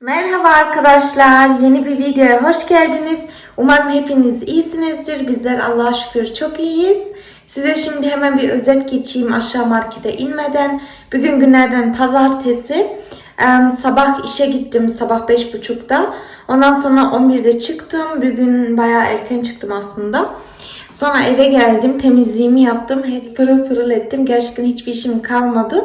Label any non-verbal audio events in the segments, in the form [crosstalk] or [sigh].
Merhaba arkadaşlar, yeni bir videoya hoş geldiniz. Umarım hepiniz iyisinizdir. Bizler Allah'a şükür çok iyiyiz. Size şimdi hemen bir özet geçeyim aşağı markete inmeden. Bugün günlerden pazartesi. Sabah işe gittim sabah 5.30'da. Ondan sonra 11'de çıktım. Bugün bayağı erken çıktım aslında. Sonra eve geldim, temizliğimi yaptım. Pırıl pırıl ettim. Gerçekten hiçbir işim kalmadı.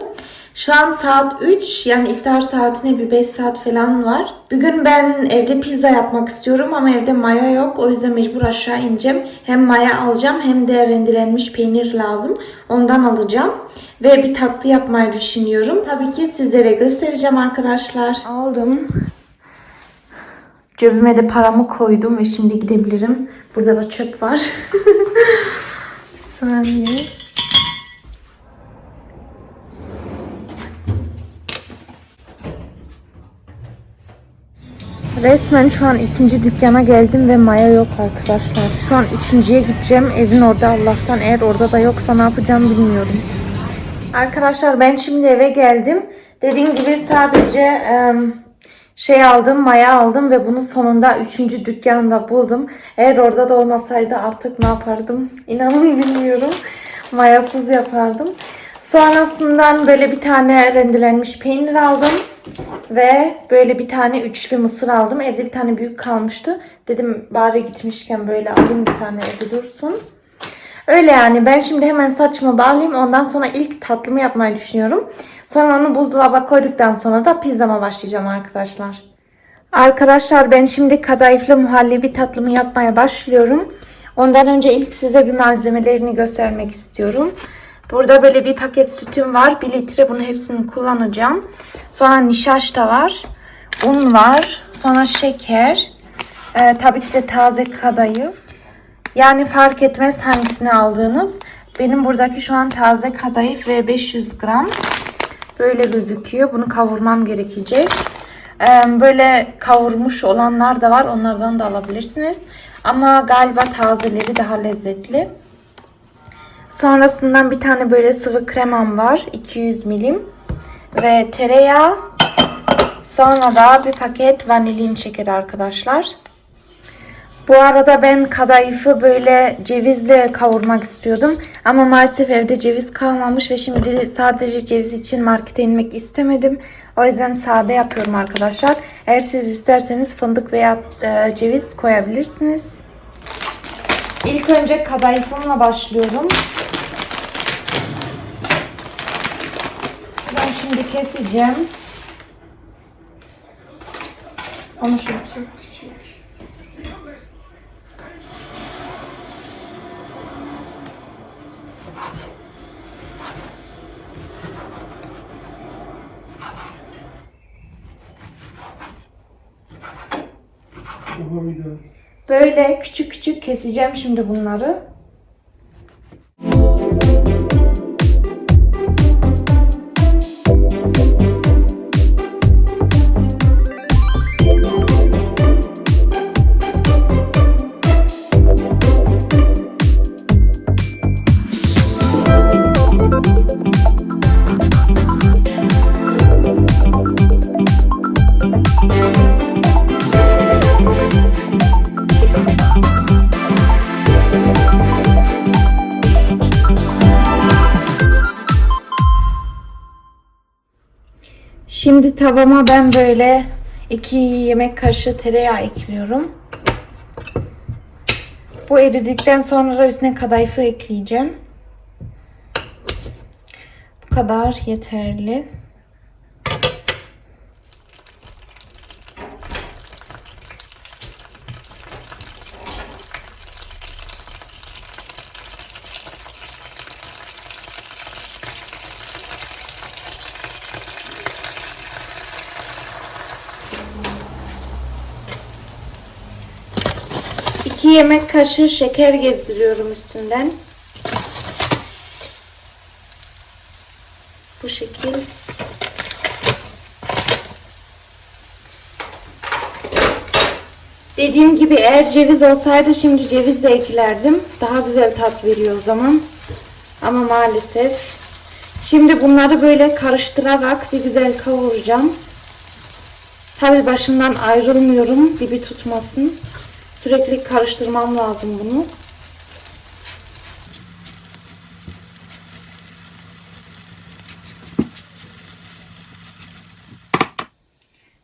Şu an saat 3 yani iftar saatine bir 5 saat falan var. Bugün ben evde pizza yapmak istiyorum ama evde maya yok. O yüzden mecbur aşağı ineceğim. Hem maya alacağım hem de rendelenmiş peynir lazım. Ondan alacağım. Ve bir tatlı yapmayı düşünüyorum. Tabii ki sizlere göstereceğim arkadaşlar. Aldım. Cebime de paramı koydum ve şimdi gidebilirim. Burada da çöp var. [laughs] bir saniye. Resmen şu an ikinci dükkana geldim ve maya yok arkadaşlar. Şu an üçüncüye gideceğim. Evin orada Allah'tan eğer orada da yoksa ne yapacağım bilmiyorum. Arkadaşlar ben şimdi eve geldim. Dediğim gibi sadece şey aldım, maya aldım ve bunu sonunda üçüncü dükkanda buldum. Eğer orada da olmasaydı artık ne yapardım [laughs] inanın bilmiyorum. Mayasız yapardım. Sonrasından böyle bir tane rendelenmiş peynir aldım. Ve böyle bir tane üçlü mısır aldım. Evde bir tane büyük kalmıştı. Dedim bari gitmişken böyle alayım bir tane evde dursun. Öyle yani ben şimdi hemen saçımı bağlayayım. Ondan sonra ilk tatlımı yapmayı düşünüyorum. Sonra onu buzdolaba koyduktan sonra da pizzama başlayacağım arkadaşlar. Arkadaşlar ben şimdi kadayıflı muhallebi tatlımı yapmaya başlıyorum. Ondan önce ilk size bir malzemelerini göstermek istiyorum. Burada böyle bir paket sütüm var. 1 litre bunu hepsini kullanacağım. Sonra nişasta var. Un var. Sonra şeker. Ee, tabii ki de taze kadayıf. Yani fark etmez hangisini aldığınız. Benim buradaki şu an taze kadayıf ve 500 gram. Böyle gözüküyor. Bunu kavurmam gerekecek. Ee, böyle kavurmuş olanlar da var. Onlardan da alabilirsiniz. Ama galiba tazeleri daha lezzetli. Sonrasından bir tane böyle sıvı kremam var. 200 milim. Ve tereyağı. Sonra da bir paket vanilin şekeri arkadaşlar. Bu arada ben kadayıfı böyle cevizle kavurmak istiyordum. Ama maalesef evde ceviz kalmamış ve şimdi sadece ceviz için markete inmek istemedim. O yüzden sade yapıyorum arkadaşlar. Eğer siz isterseniz fındık veya e, ceviz koyabilirsiniz. İlk önce kadayıfımla başlıyorum. Ben şimdi keseceğim. Onu şu çok küçük. Böyle küçük küçük keseceğim şimdi bunları. Şimdi tavama ben böyle 2 yemek kaşığı tereyağı ekliyorum. Bu eridikten sonra üstüne kadayıfı ekleyeceğim. Bu kadar yeterli. Yemek kaşığı şeker gezdiriyorum üstünden. Bu şekil. Dediğim gibi eğer ceviz olsaydı şimdi ceviz de eklerdim. Daha güzel tat veriyor o zaman. Ama maalesef. Şimdi bunları böyle karıştırarak bir güzel kavuracağım. Tabii başından ayrılmıyorum dibi tutmasın. Sürekli karıştırmam lazım bunu.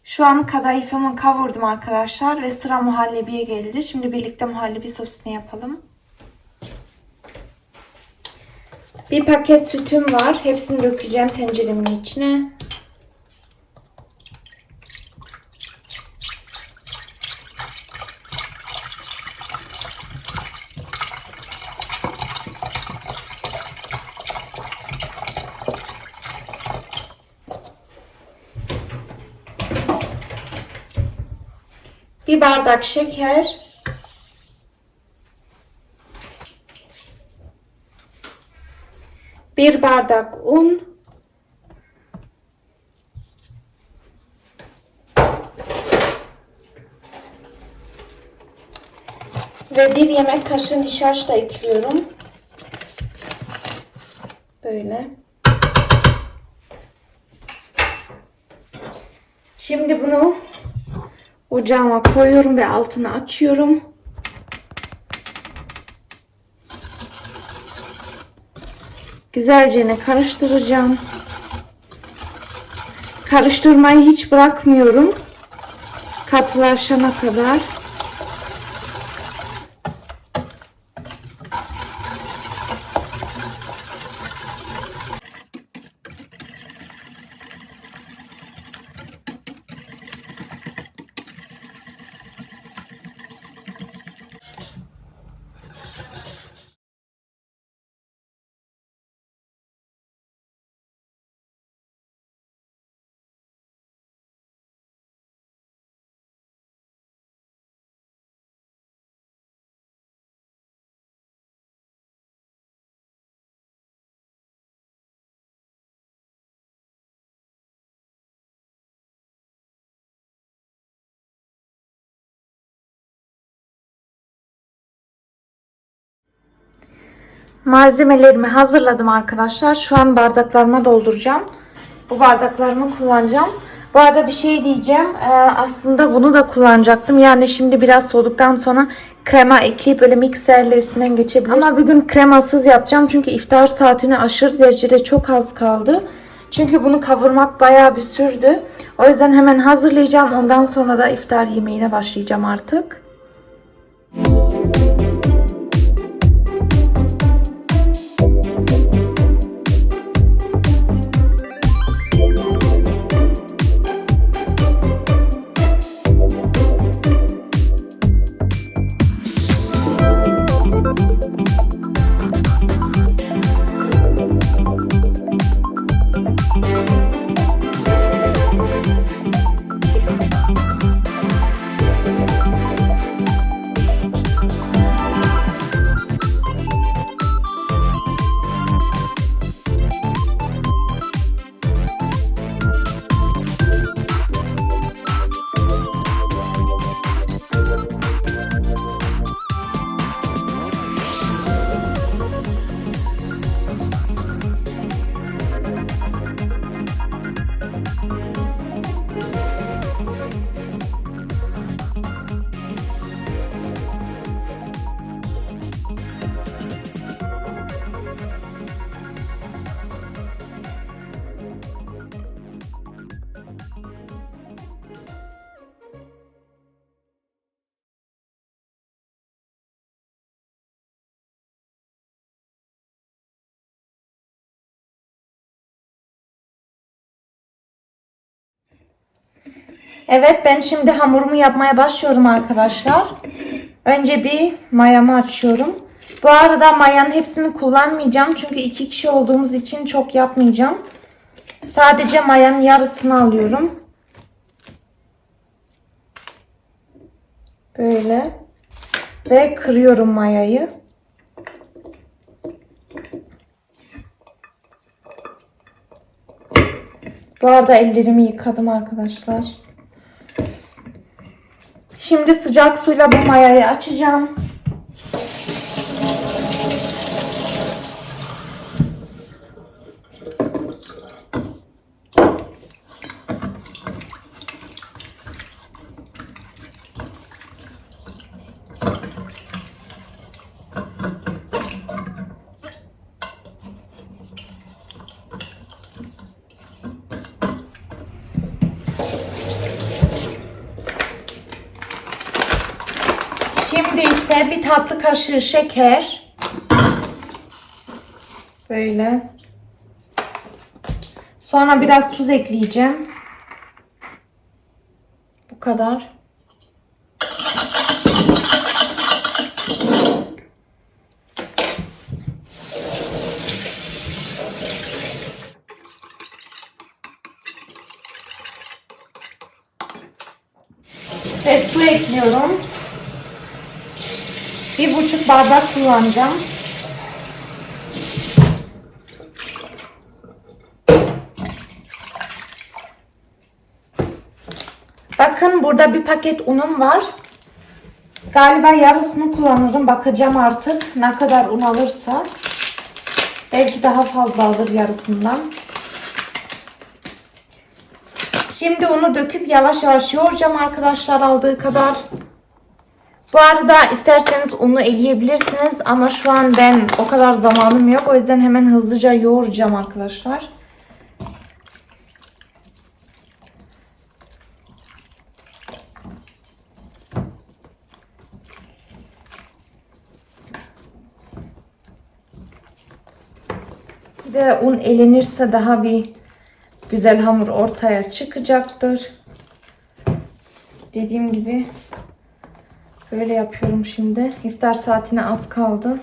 Şu an kadayıfımı kavurdum arkadaşlar ve sıra muhallebiye geldi. Şimdi birlikte muhallebi sosunu yapalım. Bir paket sütüm var. Hepsini dökeceğim tenceremin içine. Bir bardak şeker. Bir bardak un. Ve bir yemek kaşığı nişasta ekliyorum. Böyle. Şimdi bunu ocağıma koyuyorum ve altını açıyorum. Güzelce karıştıracağım. Karıştırmayı hiç bırakmıyorum. Katılaşana kadar. Malzemelerimi hazırladım arkadaşlar. Şu an bardaklarıma dolduracağım. Bu bardaklarımı kullanacağım. Bu arada bir şey diyeceğim. Ee, aslında bunu da kullanacaktım. Yani şimdi biraz soğuduktan sonra krema ekleyip böyle mikserle üstünden geçebiliriz. Ama bugün kremasız yapacağım. Çünkü iftar saatine aşırı derecede çok az kaldı. Çünkü bunu kavurmak bayağı bir sürdü. O yüzden hemen hazırlayacağım. Ondan sonra da iftar yemeğine başlayacağım artık. Evet ben şimdi hamurumu yapmaya başlıyorum arkadaşlar. Önce bir mayamı açıyorum. Bu arada mayanın hepsini kullanmayacağım. Çünkü iki kişi olduğumuz için çok yapmayacağım. Sadece mayanın yarısını alıyorum. Böyle. Ve kırıyorum mayayı. Bu arada ellerimi yıkadım arkadaşlar. Şimdi sıcak suyla bu mayayı açacağım. İse bir tatlı kaşığı şeker. Böyle. Sonra biraz tuz ekleyeceğim. Bu kadar. Ve su ekliyorum. Bir buçuk bardak kullanacağım. Bakın burada bir paket unum var. Galiba yarısını kullanırım. Bakacağım artık ne kadar un alırsa. Belki daha fazla alır yarısından. Şimdi onu döküp yavaş yavaş yoğuracağım arkadaşlar aldığı kadar. Bu arada isterseniz unu eleyebilirsiniz ama şu an ben o kadar zamanım yok. O yüzden hemen hızlıca yoğuracağım arkadaşlar. Bir de un elenirse daha bir güzel hamur ortaya çıkacaktır. Dediğim gibi böyle yapıyorum şimdi. İftar saatine az kaldı.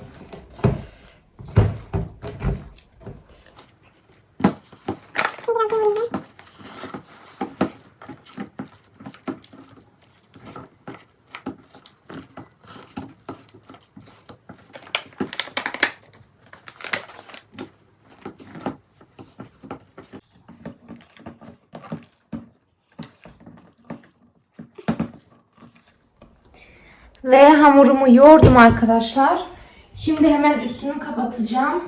Hamurumu yoğurdum arkadaşlar. Şimdi hemen üstünü kapatacağım.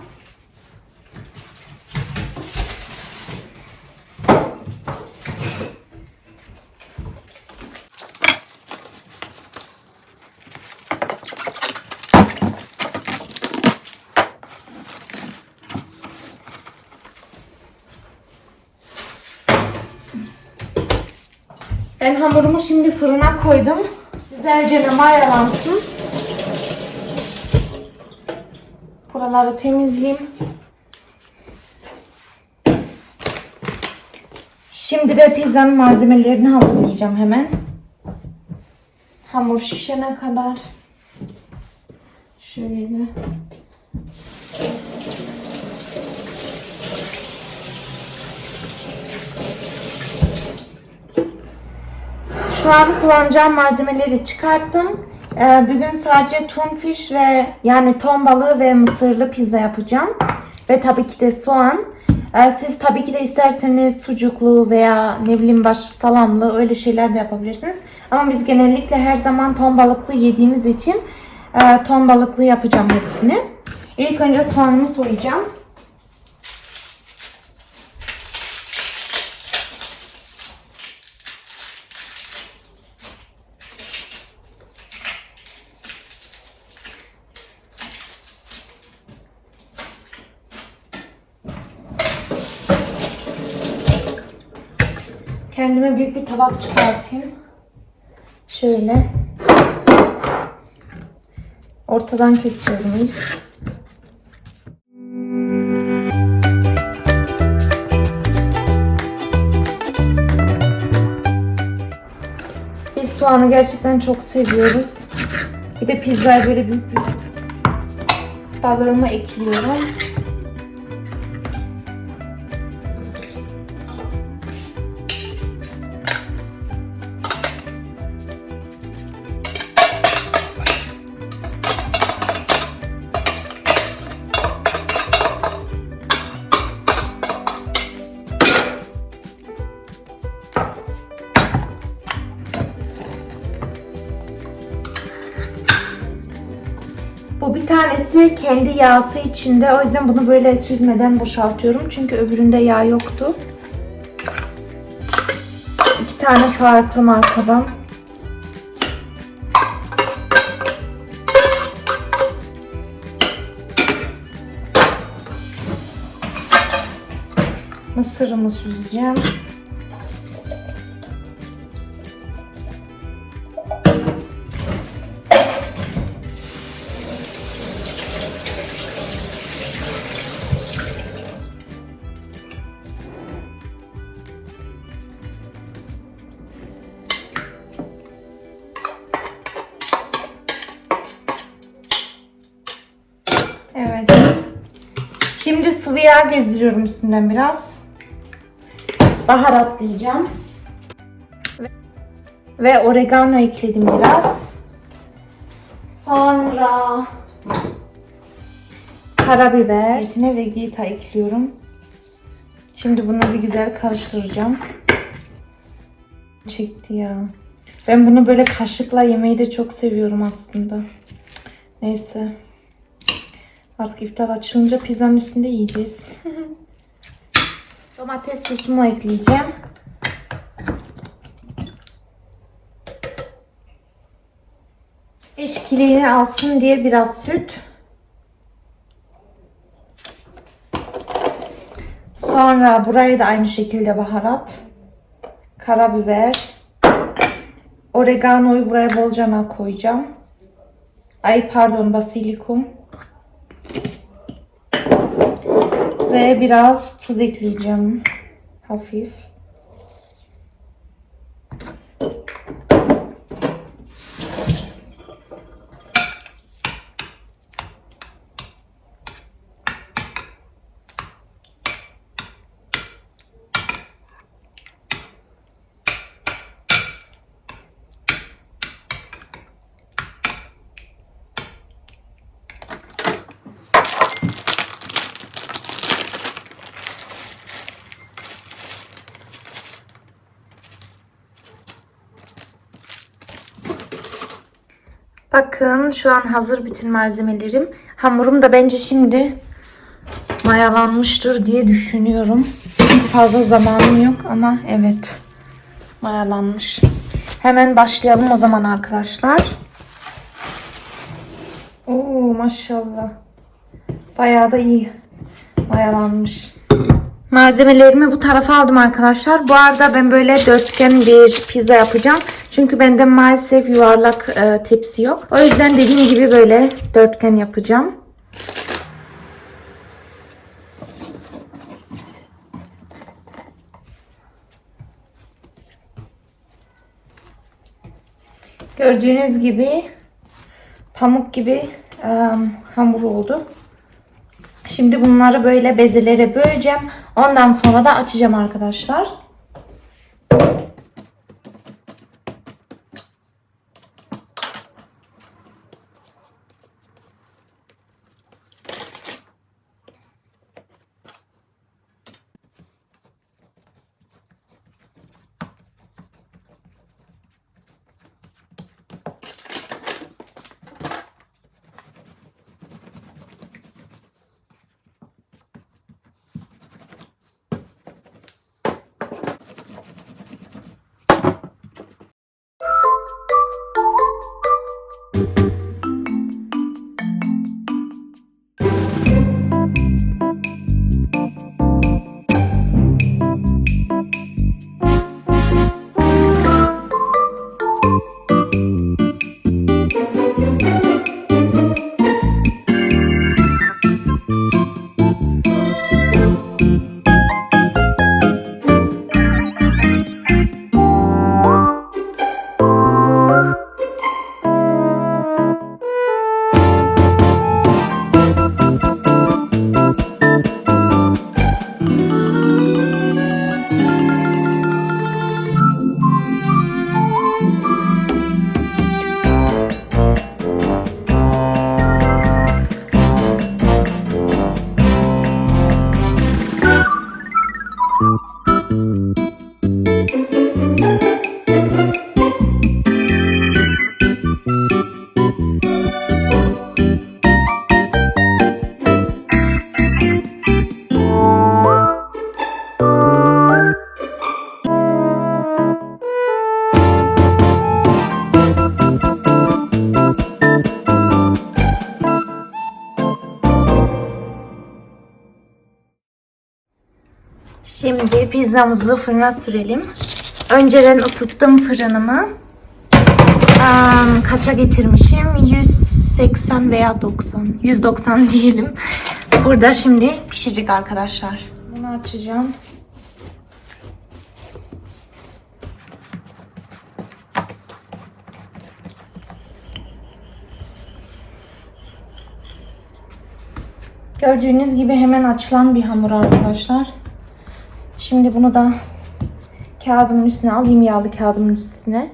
Ben hamurumu şimdi fırına koydum. Güzelce mayalansın. Buraları temizleyeyim. Şimdi de pizzanın malzemelerini hazırlayacağım hemen. Hamur şişene kadar. Şöyle. Şu an kullanacağım malzemeleri çıkarttım. Ee, bugün sadece tun fish ve yani ton balığı ve mısırlı pizza yapacağım. Ve tabii ki de soğan. Ee, siz tabii ki de isterseniz sucuklu veya ne bileyim baş salamlı öyle şeyler de yapabilirsiniz. Ama biz genellikle her zaman ton balıklı yediğimiz için e, ton balıklı yapacağım hepsini. İlk önce soğanımı soyacağım. Kendime büyük bir tabak çıkartayım. Şöyle. Ortadan kesiyorum ilk. Biz soğanı gerçekten çok seviyoruz. Bir de pizzaya böyle büyük büyük balığımı ekliyorum. Kendi yağsı içinde. O yüzden bunu böyle süzmeden boşaltıyorum. Çünkü öbüründe yağ yoktu. İki tane farklı markadan. Mısırımı süzeceğim. Gezdiriyorum üstünden biraz. Baharatlayacağım. Ve- oregano ekledim biraz. Sonra karabiber, etine ve gita ekliyorum. Şimdi bunu bir güzel karıştıracağım. Çekti ya. Ben bunu böyle kaşıkla yemeyi de çok seviyorum aslında. Neyse. Artık iftar açılınca pizzanın üstünde yiyeceğiz. [laughs] Domates sosumu ekleyeceğim. Eşkiliğini alsın diye biraz süt. Sonra buraya da aynı şekilde baharat. Karabiber. Oregano'yu buraya bolcana koyacağım. Ay pardon basilikum. Ve biraz tuz ekleyeceğim. Hafif. Bakın şu an hazır bütün malzemelerim. Hamurum da bence şimdi mayalanmıştır diye düşünüyorum. Fazla zamanım yok ama evet mayalanmış. Hemen başlayalım o zaman arkadaşlar. Oo maşallah. Bayağı da iyi mayalanmış. Malzemelerimi bu tarafa aldım arkadaşlar. Bu arada ben böyle dörtgen bir pizza yapacağım. Çünkü bende maalesef yuvarlak e, tepsi yok. O yüzden dediğim gibi böyle dörtgen yapacağım. Gördüğünüz gibi pamuk gibi e, hamur oldu. Şimdi bunları böyle bezelere böleceğim. Ondan sonra da açacağım arkadaşlar. Pizzamızı fırına sürelim. Önceden ısıttım fırınımı. Am, kaça getirmişim? 180 veya 90. 190 diyelim. Burada şimdi pişecek arkadaşlar. Bunu açacağım. Gördüğünüz gibi hemen açılan bir hamur arkadaşlar. Şimdi bunu da kağıdımın üstüne alayım yağlı kağıdımın üstüne.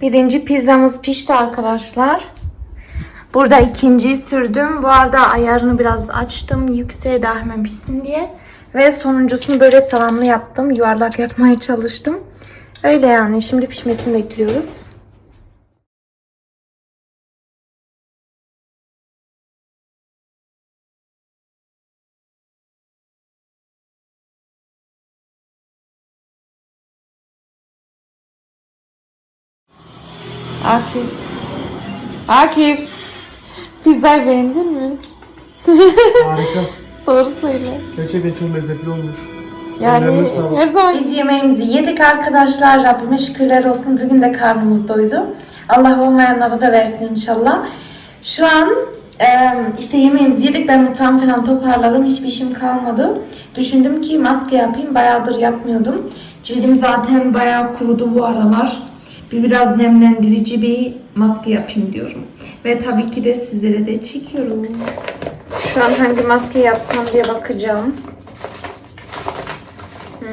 Birinci pizzamız pişti arkadaşlar. Burada ikinciyi sürdüm. Bu arada ayarını biraz açtım. Yükseğe daha pişsin diye. Ve sonuncusunu böyle salamlı yaptım. Yuvarlak yapmaya çalıştım. Öyle yani. Şimdi pişmesini bekliyoruz. Akif. Akif. Pizzayı beğendin mi? Harika. [laughs] Doğru söyle. Gerçekten çok lezzetli olmuş. Yani her zaman biz yemeğimizi yedik arkadaşlar. Rabbime şükürler olsun. Bugün de karnımız doydu. Allah olmayanlara da versin inşallah. Şu an e, işte yemeğimizi yedik. Ben mutfağımı falan toparladım. Hiçbir işim kalmadı. Düşündüm ki maske yapayım. Bayağıdır yapmıyordum. Cildim zaten bayağı kurudu bu aralar. Bir biraz nemlendirici bir maske yapayım diyorum. Ve tabii ki de sizlere de çekiyorum. Şu an hangi maske yapsam diye bakacağım. Hmm.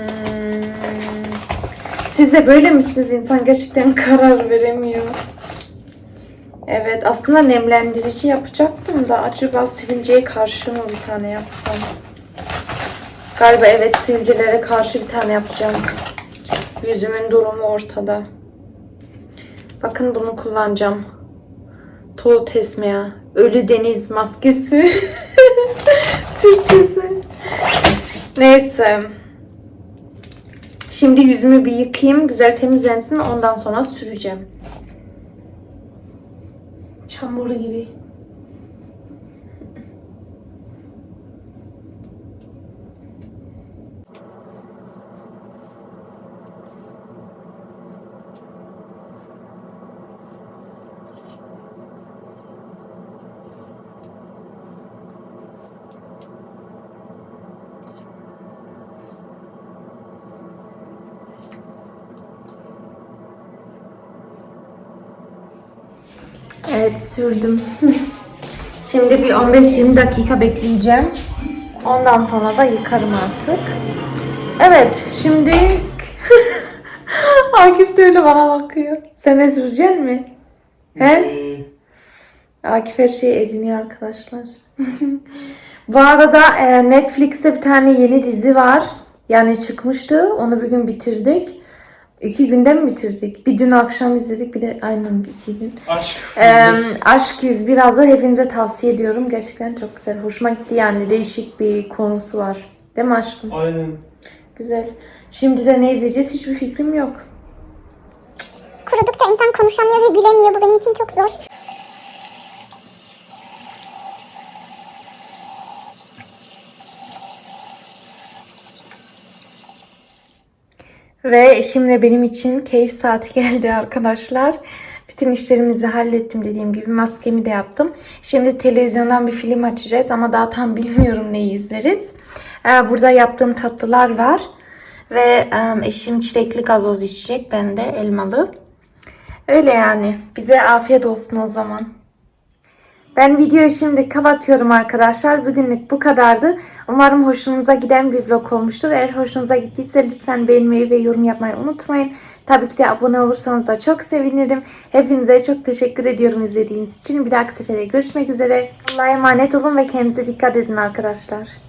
Siz de böyle misiniz? İnsan gerçekten karar veremiyor. Evet aslında nemlendirici yapacaktım da acaba sivilceye karşı mı bir tane yapsam? Galiba evet sivilcelere karşı bir tane yapacağım. Yüzümün durumu ortada. Bakın bunu kullanacağım. Tolu tesmea. Ölü deniz maskesi. [laughs] Türkçesi. Neyse. Şimdi yüzümü bir yıkayayım. Güzel temizlensin. Ondan sonra süreceğim. Çamur gibi. Evet sürdüm. [laughs] Şimdi bir 15-20 dakika bekleyeceğim. Ondan sonra da yıkarım artık. Evet şimdi [laughs] Akif de öyle bana bakıyor. Sen ne süreceksin mi? He? Akif her şeyi ediniyor arkadaşlar. [laughs] Bu arada e, Netflix'te bir tane yeni dizi var. Yani çıkmıştı. Onu bir gün bitirdik. İki günde mi bitirdik? Bir dün akşam izledik bir de aynen iki gün. Aşk. Ee, Aşk 101 da hepinize tavsiye ediyorum. Gerçekten çok güzel. Hoşuma gitti yani. Değişik bir konusu var. Değil mi aşkım? Aynen. Güzel. Şimdi de ne izleyeceğiz hiçbir fikrim yok. Kurudukça insan konuşamıyor ve gülemiyor. Bu benim için çok zor. Ve şimdi benim için keyif saati [laughs] geldi arkadaşlar. Bütün işlerimizi hallettim dediğim gibi maskemi de yaptım. Şimdi televizyondan bir film açacağız ama daha tam [laughs] bilmiyorum neyi izleriz. Ee, Burada yaptığım tatlılar var. Ve eşim çilekli gazoz içecek. Ben de elmalı. Öyle yani. Bize afiyet olsun o zaman. Ben videoyu şimdi kapatıyorum arkadaşlar. Bugünlük bu kadardı. Umarım hoşunuza giden bir vlog olmuştur. Eğer hoşunuza gittiyse lütfen beğenmeyi ve yorum yapmayı unutmayın. Tabii ki de abone olursanız da çok sevinirim. Hepinize çok teşekkür ediyorum izlediğiniz için. Bir dahaki sefere görüşmek üzere. Allah'a emanet olun ve kendinize dikkat edin arkadaşlar.